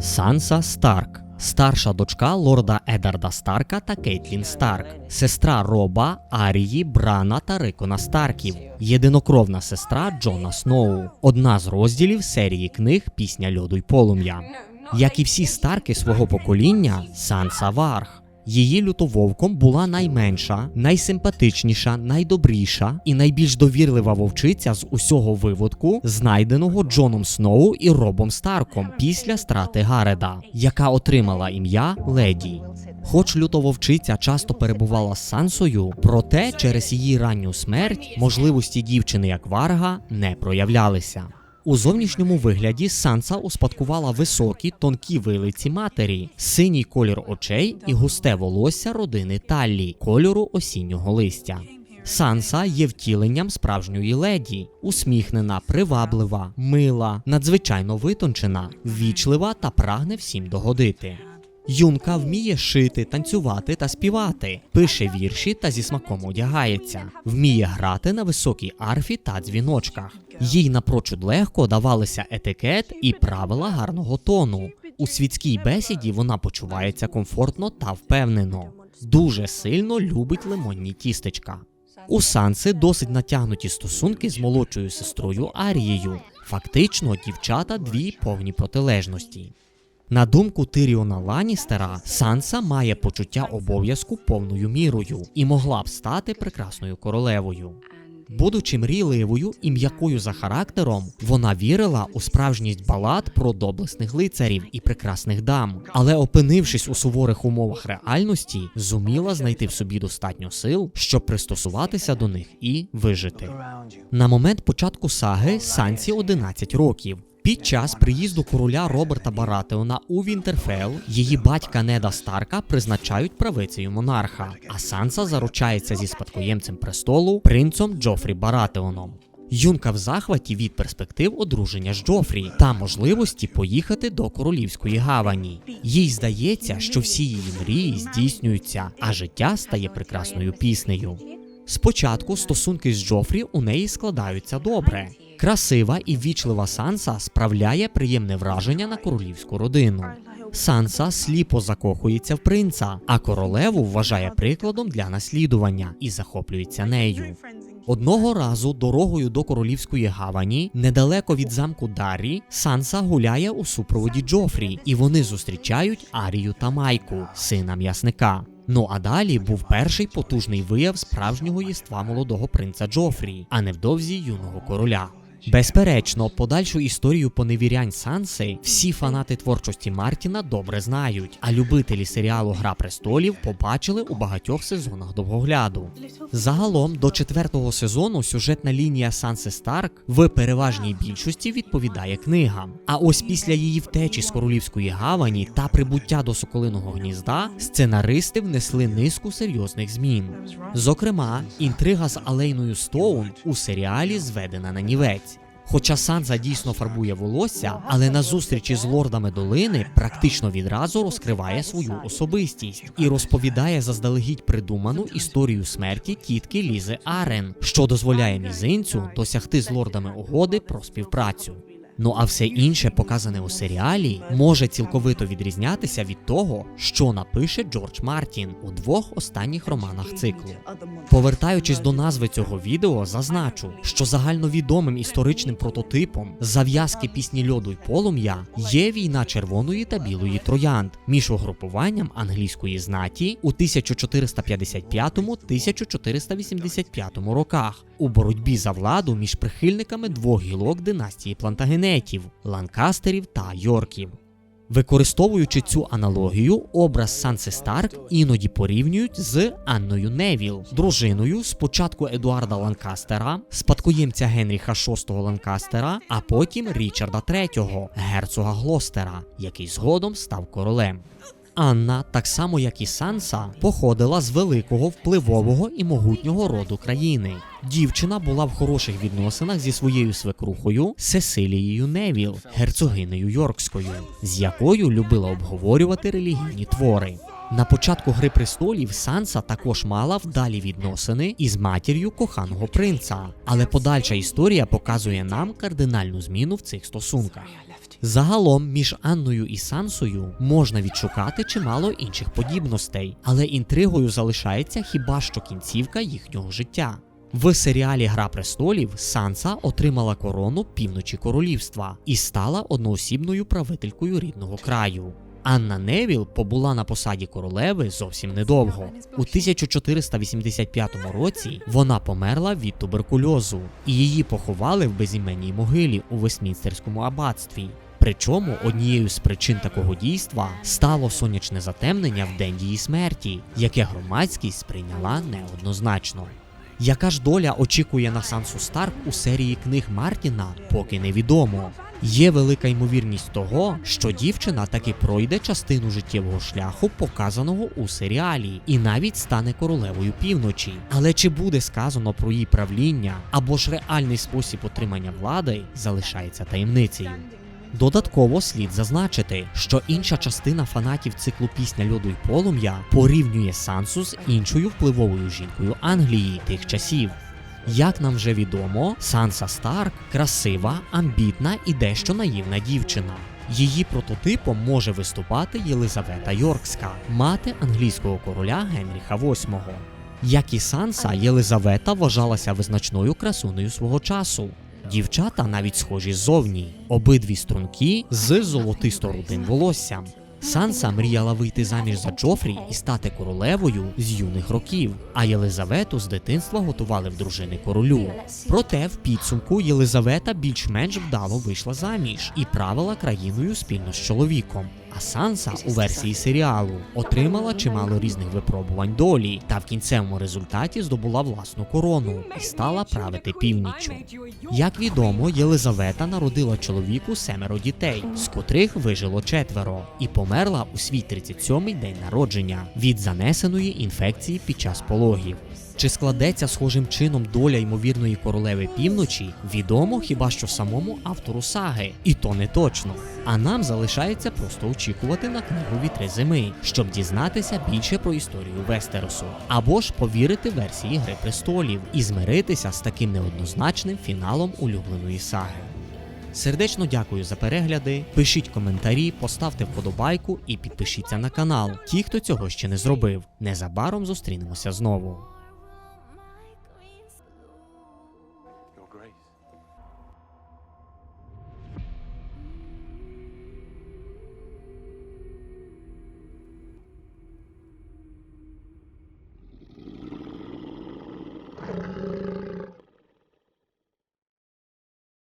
Санса Старк, старша дочка лорда Едарда Старка та Кейтлін Старк, сестра Роба, Арії, Брана та Рикона Старків, єдинокровна сестра Джона Сноу, одна з розділів серії книг Пісня льоду й полум'я. Як і всі старки свого покоління, Санса Варг. Її лютововком була найменша, найсимпатичніша, найдобріша і найбільш довірлива вовчиця з усього виводку, знайденого Джоном Сноу і Робом Старком після страти Гареда, яка отримала ім'я Леді. Хоч лютововчиця часто перебувала з Сансою, проте через її ранню смерть можливості дівчини як Варга не проявлялися. У зовнішньому вигляді Санса успадкувала високі тонкі вилиці матері, синій колір очей і густе волосся родини Таллі, кольору осіннього листя. Санса є втіленням справжньої леді, усміхнена, приваблива, мила, надзвичайно витончена, ввічлива та прагне всім догодити. Юнка вміє шити, танцювати та співати, пише вірші та зі смаком одягається, вміє грати на високій арфі та дзвіночках. Їй напрочуд легко давалися етикет і правила гарного тону. У світській бесіді вона почувається комфортно та впевнено. Дуже сильно любить лимонні тістечка. У Санси досить натягнуті стосунки з молодшою сестрою Арією. Фактично, дівчата дві повні протилежності. На думку Тиріона Ланістера, Санса має почуття обов'язку повною мірою і могла б стати прекрасною королевою. Будучи мрійливою і м'якою за характером, вона вірила у справжність балад про доблесних лицарів і прекрасних дам, але опинившись у суворих умовах реальності, зуміла знайти в собі достатньо сил, щоб пристосуватися до них і вижити. На момент початку саги Сансі 11 років. Під час приїзду короля Роберта Баратеона у Вінтерфелл її батька Неда Старка призначають правицею монарха, а Санса заручається зі спадкоємцем престолу принцом Джофрі Баратеоном. Юнка в захваті від перспектив одруження з Джофрі та можливості поїхати до королівської гавані. Їй здається, що всі її мрії здійснюються, а життя стає прекрасною піснею. Спочатку стосунки з Джофрі у неї складаються добре. Красива і ввічлива Санса справляє приємне враження на королівську родину. Санса сліпо закохується в принца, а королеву вважає прикладом для наслідування і захоплюється нею. Одного разу дорогою до королівської гавані, недалеко від замку Дарі, Санса гуляє у супроводі Джофрі, і вони зустрічають Арію та Майку, сина м'ясника. Ну а далі був перший потужний вияв справжнього єства молодого принца Джофрі, а невдовзі юного короля. Безперечно, подальшу історію поневірянь Санси всі фанати творчості Мартіна добре знають, а любителі серіалу Гра престолів побачили у багатьох сезонах довгогляду. Загалом до четвертого сезону сюжетна лінія Санси Старк в переважній більшості відповідає книгам. А ось після її втечі з королівської гавані та прибуття до соколиного гнізда сценаристи внесли низку серйозних змін. Зокрема, інтрига з Алейною Стоун у серіалі зведена на нівець. Хоча Санса дійсно фарбує волосся, але на зустрічі з лордами долини практично відразу розкриває свою особистість і розповідає заздалегідь придуману історію смерті тітки Лізи Арен, що дозволяє мізинцю досягти з лордами угоди про співпрацю. Ну а все інше, показане у серіалі, може цілковито відрізнятися від того, що напише Джордж Мартін у двох останніх романах циклу. Повертаючись до назви цього відео, зазначу, що загальновідомим історичним прототипом зав'язки пісні льоду й полум'я є війна червоної та білої троянд між угрупуванням англійської знаті у 1455-1485 роках у боротьбі за владу між прихильниками двох гілок династії плантагенетів ланкастерів та йорків. Використовуючи цю аналогію, образ Санси Старк іноді порівнюють з Анною Невіл, дружиною спочатку Едуарда Ланкастера, спадкоємця Генріха VI Ланкастера, а потім Річарда III, герцога Глостера, який згодом став королем. Анна, так само як і Санса, походила з великого впливового і могутнього роду країни. Дівчина була в хороших відносинах зі своєю свекрухою Сесилією Невіл, герцогинею Йоркською, з якою любила обговорювати релігійні твори. На початку Гри престолів Санса також мала вдалі відносини із матір'ю коханого принца, але подальша історія показує нам кардинальну зміну в цих стосунках. Загалом між Анною і Сансою можна відшукати чимало інших подібностей, але інтригою залишається хіба що кінцівка їхнього життя. В серіалі Гра престолів Санса отримала корону півночі королівства і стала одноосібною правителькою рідного краю. Анна Невіл побула на посаді королеви зовсім недовго. У 1485 році вона померла від туберкульозу, і її поховали в безіменній могилі у Вестмінстерському аббатстві. Причому однією з причин такого дійства стало сонячне затемнення в день її смерті, яке громадськість сприйняла неоднозначно. Яка ж доля очікує на Сансу Старк у серії книг Мартіна, поки невідомо. Є велика ймовірність того, що дівчина таки пройде частину життєвого шляху, показаного у серіалі, і навіть стане королевою півночі. Але чи буде сказано про її правління або ж реальний спосіб отримання влади, залишається таємницею. Додатково слід зазначити, що інша частина фанатів циклу пісня льоду й полум'я порівнює Сансу з іншою впливовою жінкою Англії тих часів. Як нам вже відомо, Санса Старк красива, амбітна і дещо наївна дівчина. Її прототипом може виступати Єлизавета Йоркська, мати англійського короля Генріха VIII. Як і Санса, Єлизавета вважалася визначною красунею свого часу. Дівчата навіть схожі ззовні, обидві струнки з золотисто-рудим волоссям. Санса мріяла вийти заміж за Джофрі і стати королевою з юних років, а Єлизавету з дитинства готували в дружини королю. Проте в підсумку Єлизавета більш-менш вдало вийшла заміж і правила країною спільно з чоловіком. А Санса у версії серіалу отримала чимало різних випробувань долі та в кінцевому результаті здобула власну корону і стала правити північчю. Як відомо, Єлизавета народила чоловіку семеро дітей, з котрих вижило четверо, і померла у свій 37-й день народження від занесеної інфекції під час пологів. Чи складеться схожим чином доля ймовірної королеви півночі, відомо хіба що самому автору саги, і то не точно. А нам залишається просто очікувати на книгу Вітри зими, щоб дізнатися більше про історію Вестеросу, або ж повірити версії Гри престолів і змиритися з таким неоднозначним фіналом улюбленої саги. Сердечно дякую за перегляди. Пишіть коментарі, поставте вподобайку і підпишіться на канал. Ті, хто цього ще не зробив. Незабаром зустрінемося знову.